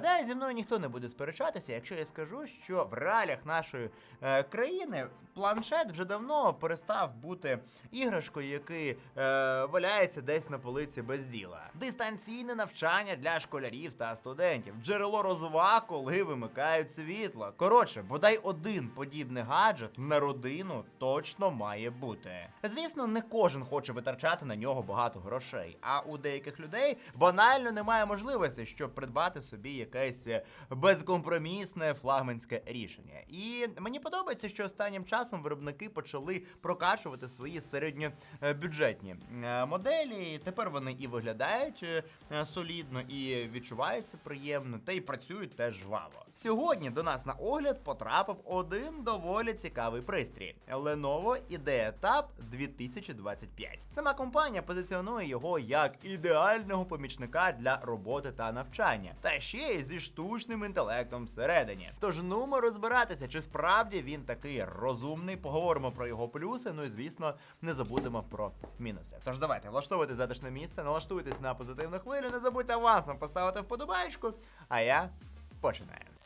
Гадаю, зі мною ніхто не буде сперечатися, якщо я скажу, що в реаліях нашої е, країни планшет вже давно перестав бути іграшкою, який е, валяється десь на полиці без діла. Дистанційне навчання для школярів та студентів, джерело розваг, коли вимикають світло. Коротше, бодай один подібний гаджет на родину точно має бути. Звісно, не кожен хоче витрачати на нього багато грошей, а у деяких людей банально немає можливості, щоб придбати собі якесь безкомпромісне флагманське рішення. І мені подобається, що останнім часом виробники почали прокачувати свої середньобюджетні е, моделі. Тепер вони і виглядають е, солідно, і відчуваються приємно, та й працюють теж жваво. Сьогодні до нас на огляд потрапив один доволі цікавий пристрій Lenovo IdeaTab 2025. Сама компанія позиціонує його як ідеального помічника для роботи та навчання, та ще й зі штучним інтелектом всередині. Тож нумо розбиратися, чи справді він такий розумний. Поговоримо про його плюси. Ну і звісно, не забудемо про мінуси. Тож давайте влаштовуйте затишне місце, налаштуйтесь на позитивну хвилю, не забудьте авансом поставити вподобайку. А я починаю.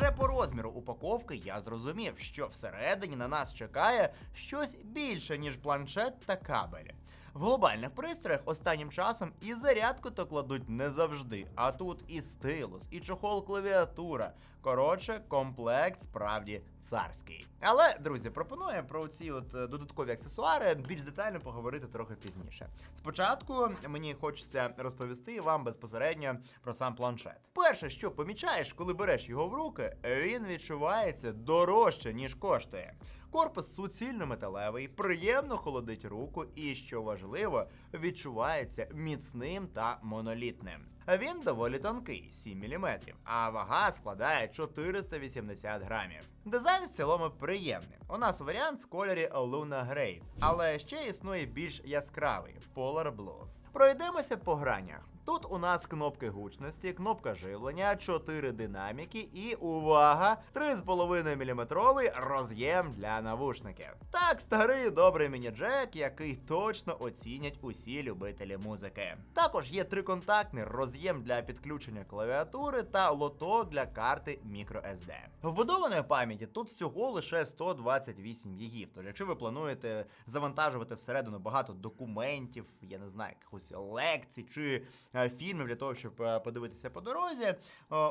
Вже по розміру упаковки я зрозумів, що всередині на нас чекає щось більше, ніж планшет та кабель. В глобальних пристроях останнім часом і зарядку то кладуть не завжди, а тут і стилус, і чохол клавіатура. Коротше, комплект справді царський. Але, друзі, пропоную про ці от е, додаткові аксесуари більш детально поговорити трохи пізніше. Спочатку мені хочеться розповісти вам безпосередньо про сам планшет. Перше, що помічаєш, коли береш його в руки, він відчувається дорожче, ніж коштує. Корпус суцільно металевий, приємно холодить руку і, що важливо, відчувається міцним та монолітним. Він доволі тонкий 7 мм, а вага складає 480 грамів. Дизайн в цілому приємний. У нас варіант в кольорі Luna Grey, але ще існує більш яскравий Polar Blue. Пройдемося по гранях. Тут у нас кнопки гучності, кнопка живлення, 4 динаміки і увага! 3,5 мм роз'єм для навушників. Так, старий добрий міні-джек, який точно оцінять усі любителі музики. Також є триконтактний роз'єм для підключення клавіатури та лоток для карти microSD. Вбудованої пам'яті тут всього лише 128 ГБ. Тож, якщо ви плануєте завантажувати всередину багато документів, я не знаю, якихось лекцій чи е, фільмів для того, щоб е, подивитися по дорозі, е,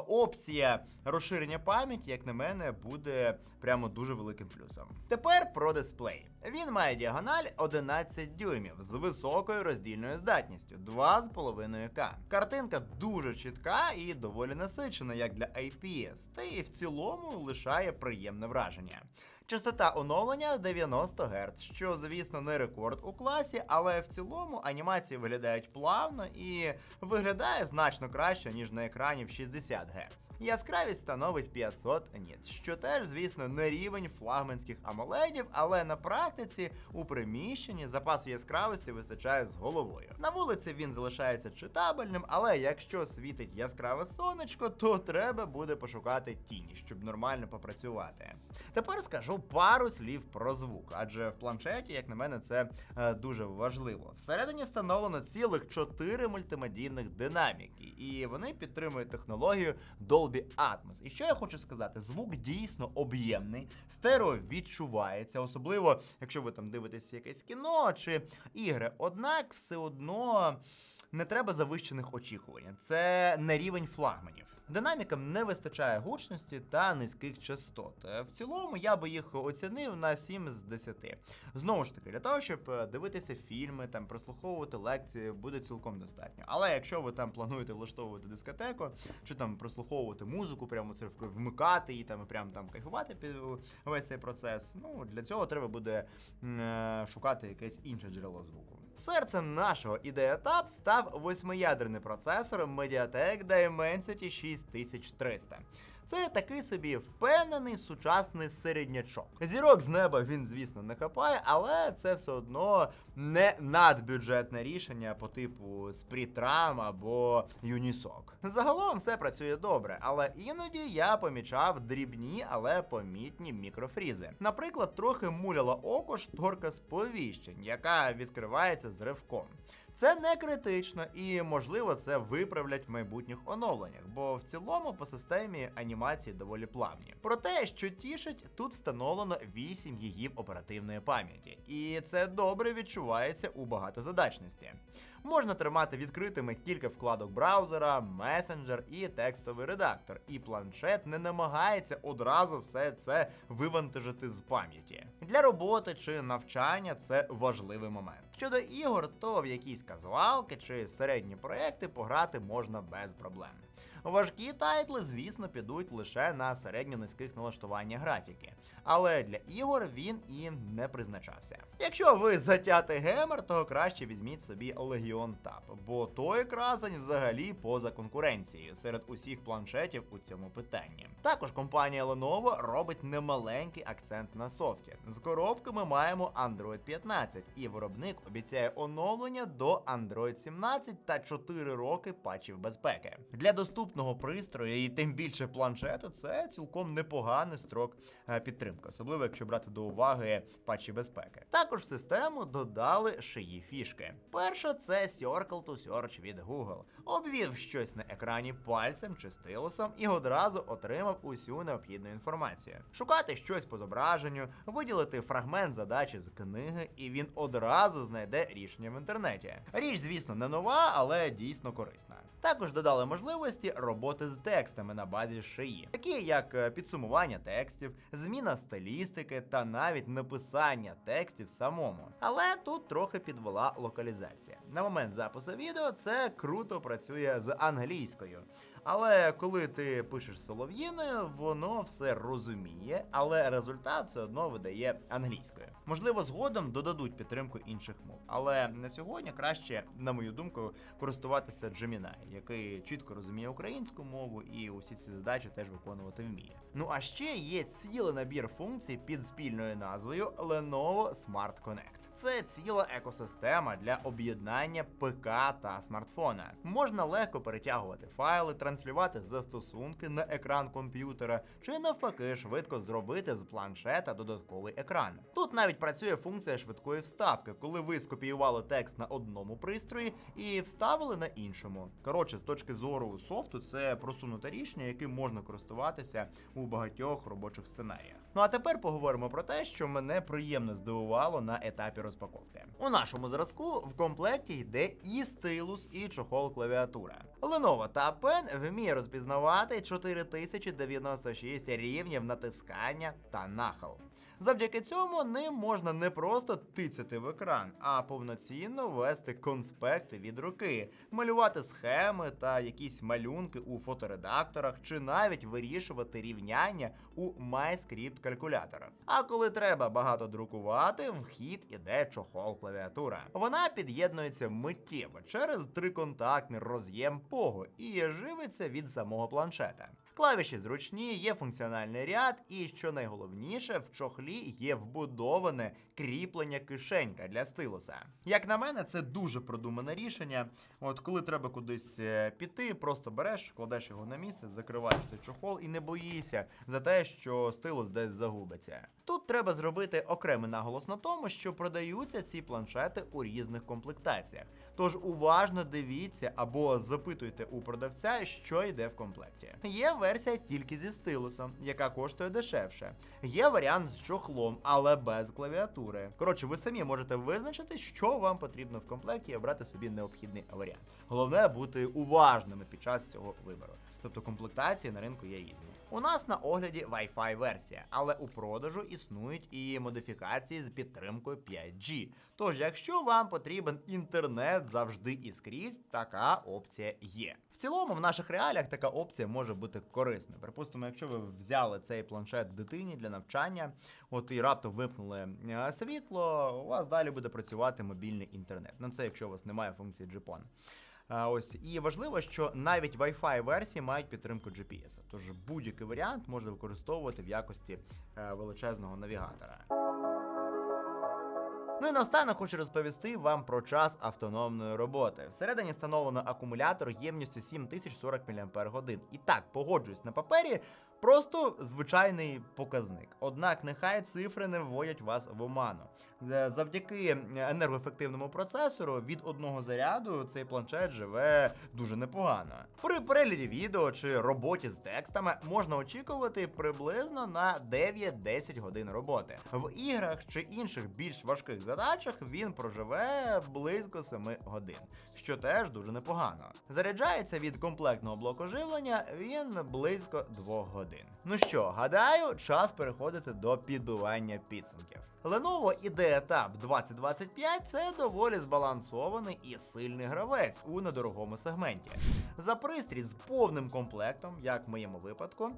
опція розширення пам'яті, як на мене, буде прямо дуже великим плюсом. Тепер про дисплей. Він має діагональ 11 дюймів з високою роздільною здатністю 2,5К. Картинка дуже чітка і доволі насичена, як для IPS, та і в цілому лишає приємне враження. Частота оновлення 90 Гц, що, звісно, не рекорд у класі, але в цілому анімації виглядають плавно і виглядає значно краще, ніж на екрані в 60 Гц. Яскравість становить 500 ніт, що теж, звісно, не рівень флагманських амоледів, але на практиці у приміщенні запасу яскравості вистачає з головою. На вулиці він залишається читабельним, але якщо світить яскраве сонечко, то треба буде пошукати тіні, щоб нормально попрацювати. Тепер скажу пару слів про звук, адже в планшеті, як на мене, це е, дуже важливо. Всередині встановлено цілих 4 мультимедійних динаміки, і вони підтримують технологію Dolby Atmos. І що я хочу сказати, звук дійсно об'ємний, стерео відчувається, особливо якщо ви там дивитесь якесь кіно чи ігри. Однак все одно. Не треба завищених очікувань. Це не рівень флагманів. Динамікам не вистачає гучності та низьких частот. Е, В цілому я би їх оцінив на 7 з 10. Знову ж таки, для того, щоб е, дивитися фільми, там прослуховувати лекції, буде цілком достатньо. Але якщо ви там плануєте влаштовувати дискотеку, чи там прослуховувати музику, прямо це вмикати і там прямо там кайфувати під весь цей процес, ну для цього треба буде е, шукати якесь інше джерело звуку. Серцем нашого IdeaTab став восьмиядерний процесор Mediatek Dimensity 6300. Це такий собі впевнений сучасний середнячок. Зірок з неба він, звісно, не хапає, але це все одно не надбюджетне рішення по типу Spritram або Unisoc. Загалом все працює добре, але іноді я помічав дрібні, але помітні мікрофрізи. Наприклад, трохи муляла око шторка сповіщень, яка відкривається з ривком. Це не критично і, можливо, це виправлять в майбутніх оновленнях, бо в цілому по системі анімації доволі плавні. Проте, що тішить, тут встановлено 8 гігів оперативної пам'яті, і це добре відчувається у багатозадачності. Можна тримати відкритими кілька вкладок браузера, месенджер і текстовий редактор, і планшет не намагається одразу все це вивантажити з пам'яті. Для роботи чи навчання це важливий момент. Щодо ігор, то в якісь казуалки чи середні проекти пограти можна без проблем. Важкі тайтли, звісно, підуть лише на середньо-низьких налаштування графіки, але для ігор він і не призначався. Якщо ви затятий геймер, то краще візьміть собі Legion Tab, бо той красень взагалі поза конкуренцією серед усіх планшетів у цьому питанні. Також компанія Lenovo робить немаленький акцент на софті. З коробки ми маємо Android 15, і виробник обіцяє оновлення до Android 17 та 4 роки патчів безпеки. Для доступного пристрою і тим більше планшету це цілком непоганий строк е, підтримки, особливо якщо брати до уваги патчі безпеки. Також в систему додали шиї фішки. Перша це Circle to Search від Google. Обвів щось на екрані пальцем чи стилусом і одразу отримав усю необхідну інформацію. Шукати щось по зображенню, виділити фрагмент задачі з книги, і він одразу знайде рішення в інтернеті. Річ, звісно, не нова, але дійсно корисна. Також додали можливості роботи з текстами на базі шиї, такі як е, підсумування текстів, зміна стилістики та навіть написання текстів самому. Але тут трохи підвела локалізація. На момент запису відео це круто працює з англійською. Але коли ти пишеш солов'їною, воно все розуміє, але результат все одно видає англійською. Можливо, згодом додадуть підтримку інших мов. Але на сьогодні краще, на мою думку, користуватися Gemini, який чітко розуміє українську мову і усі ці задачі теж виконувати вміє. Ну а ще є цілий набір функцій під спільною назвою Lenovo Smart Connect. Це ціла екосистема для об'єднання ПК та смартфона. Можна легко перетягувати файли, транслювати застосунки на екран комп'ютера, чи навпаки, швидко зробити з планшета додатковий екран. Тут навіть працює функція швидкої вставки, коли ви скопіювали текст на одному пристрої і вставили на іншому. Коротше, з точки зору софту, це просунуте рішення, яким можна користуватися у багатьох робочих сценаріях. Ну а тепер поговоримо про те, що мене приємно здивувало на етапі розпаковки. У нашому зразку в комплекті йде і стилус, і чохол клавіатура. Lenovo Tab Pen вміє розпізнавати 4096 рівнів натискання та нахил. Завдяки цьому ним можна не просто тицяти в екран, а повноцінно вести конспекти від руки, малювати схеми та якісь малюнки у фоторедакторах, чи навіть вирішувати рівняння у MyScript калькуляторах. А коли треба багато друкувати, в хід іде чохол клавіатура. Вона під'єднується миттєво через триконтактний роз'єм POGO і живиться від самого планшета. Клавіші зручні, є функціональний ряд, і що найголовніше, в чохлі є вбудоване кріплення кишенька для стилуса. Як на мене, це дуже продумане рішення. От коли треба кудись е, піти, просто береш, кладеш його на місце, закриваєш той чохол і не боїшся за те, що стилус десь загубиться. Тут треба зробити окремий наголос на тому, що продаються ці планшети у різних комплектаціях. Тож уважно дивіться або запитуйте у продавця, що йде в комплекті. Є версія тільки зі стилусом, яка коштує дешевше. Є варіант з чохлом, але без клавіатури. Коротше, ви самі можете визначити, що вам потрібно в комплекті і обрати собі необхідний варіант. Головне бути уважними під час цього вибору. Тобто комплектації на ринку є різні. У нас на огляді Wi-Fi версія, але у продажу існують і модифікації з підтримкою 5G. Тож, якщо вам потрібен інтернет завжди і скрізь, така опція є. В цілому, в наших реаліях така опція може бути корисною. Припустимо, якщо ви взяли цей планшет дитині для навчання, от і раптом вимкнули е, світло, у вас далі буде працювати мобільний інтернет. Ну це якщо у вас немає функції GPON. Ось і важливо, що навіть Wi-Fi версії мають підтримку GPS, тож будь-який варіант можна використовувати в якості е, величезного навігатора. Ну і наостанок хочу розповісти вам про час автономної роботи. Всередині встановлено акумулятор ємністю 7040 мАч. І так, погоджуюсь на папері, просто звичайний показник. Однак нехай цифри не вводять вас в оману. Завдяки енергоефективному процесору від одного заряду цей планшет живе дуже непогано. При перегляді відео чи роботі з текстами можна очікувати приблизно на 9-10 годин роботи. В іграх чи інших більш важких задачах він проживе близько 7 годин, що теж дуже непогано. Заряджається від комплектного блоку живлення він близько 2 годин. Ну що, гадаю, час переходити до підбивання підсумків. Lenovo IdeaTab 2025 це доволі збалансований і сильний гравець у недорогому сегменті. За пристрій з повним комплектом, як в моєму випадку,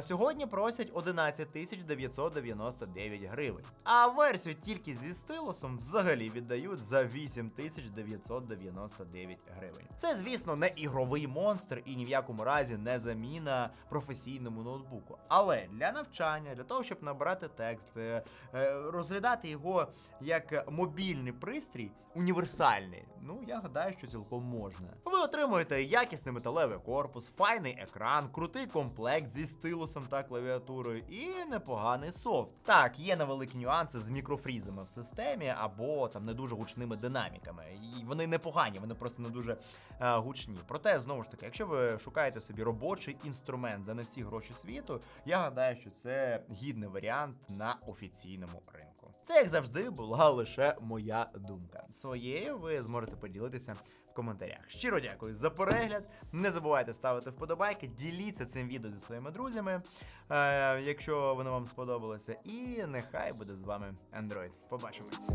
сьогодні просять 11 999 гривень. А версію тільки зі стилусом взагалі віддають за 8 999 гривень. Це, звісно, не ігровий монстр і ні в якому разі не заміна професійному ноутбуку. Але для навчання, для того, щоб набирати текст, е, е, розглядати його як мобільний пристрій, універсальний. Ну, я гадаю, що цілком можна. Ви отримуєте якісний металевий корпус, файний екран, крутий комплект зі стилусом та клавіатурою і непоганий софт. Так, є невеликі нюанси з мікрофрізами в системі або там не дуже гучними динаміками. І вони непогані, вони просто не дуже е, гучні. Проте, знову ж таки, якщо ви шукаєте собі робочий інструмент за не всі гроші світу, я гадаю, що це гідний варіант на офіційному ринку. Це як завжди була лише моя думка. Своєю ви зможете поділитися в коментарях. Щиро дякую за перегляд. Не забувайте ставити вподобайки, діліться цим відео зі своїми друзями, е, якщо воно вам сподобалося. І нехай буде з вами Android. Побачимось.